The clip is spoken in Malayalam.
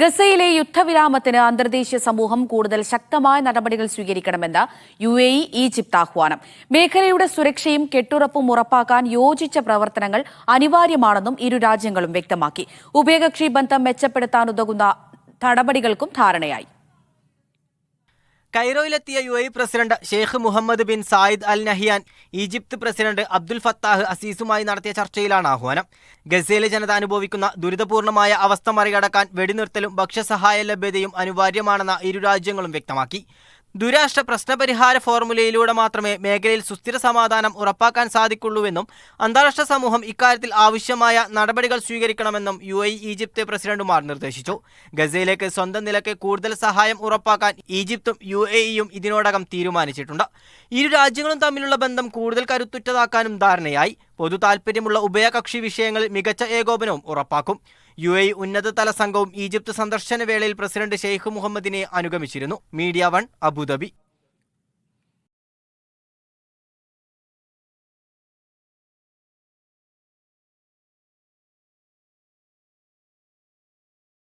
ഗസയിലെ യുദ്ധവിരാമത്തിന് അന്തർദേശീയ സമൂഹം കൂടുതൽ ശക്തമായ നടപടികൾ സ്വീകരിക്കണമെന്ന് യു എ ഇ ഈജിപ്ത് ആഹ്വാനം. മേഖലയുടെ സുരക്ഷയും കെട്ടുറപ്പും ഉറപ്പാക്കാൻ യോജിച്ച പ്രവർത്തനങ്ങൾ അനിവാര്യമാണെന്നും ഇരു രാജ്യങ്ങളും വ്യക്തമാക്കി. ഉഭയകക്ഷി ബന്ധം മെച്ചപ്പെടുത്താനുതകുന്ന നടപടികൾക്കും ധാരണയായി. കൈറോയിലെത്തിയ U A president Sheikh Mohammed bin Zayed al Nahyan Egypt president Abdul Fattah അസീസുമായി നടത്തിയ ചർച്ചയിലാണ് ആഹ്വാനം. ഗസയിലെ ജനത അനുഭവിക്കുന്ന ദുരിതപൂർണമായ അവസ്ഥ മറികടക്കാൻ വെടിനിർത്തലും ഭക്ഷ്യസഹായ ലഭ്യതയും അനിവാര്യമാണെന്ന് ഇരു രാജ്യങ്ങളും വ്യക്തമാക്കി. ദുരാഷ്ട്ര പ്രശ്നപരിഹാര ഫോർമുലയിലൂടെ മാത്രമേ മേഖലയിൽ സുസ്ഥിര സമാധാനം ഉറപ്പാക്കാൻ സാധിക്കുള്ളൂവെന്നും അന്താരാഷ്ട്ര സമൂഹം ഇക്കാര്യത്തിൽ ആവശ്യമായ നടപടികൾ സ്വീകരിക്കണമെന്നും യു ഐ ഈജിപ്ത് പ്രസിഡന്റുമാർ നിർദ്ദേശിച്ചു. ഗസയിലേക്ക് സ്വന്തം നിലയ്ക്ക് കൂടുതൽ സഹായം ഉറപ്പാക്കാൻ ഈജിപ്തും യു എ ഇയും ഇതിനോടകം തീരുമാനിച്ചിട്ടുണ്ട്. ഇരു രാജ്യങ്ങളും തമ്മിലുള്ള ബന്ധം കൂടുതൽ കരുത്തുറ്റതാക്കാനും ധാരണയായി. പൊതു താൽപ്പര്യമുള്ള ഉഭയകക്ഷി വിഷയങ്ങളിൽ മികച്ച ഏകോപനവും ഉറപ്പാക്കും. യു എ ഉന്നതതല സംഘവും ഈജിപ്ത് സന്ദർശന വേളയിൽ പ്രസിഡന്റ് ഷെയ്ഖ് മുഹമ്മദിനെ അനുഗമിച്ചിരുന്നു. Media one Abu Dhabi.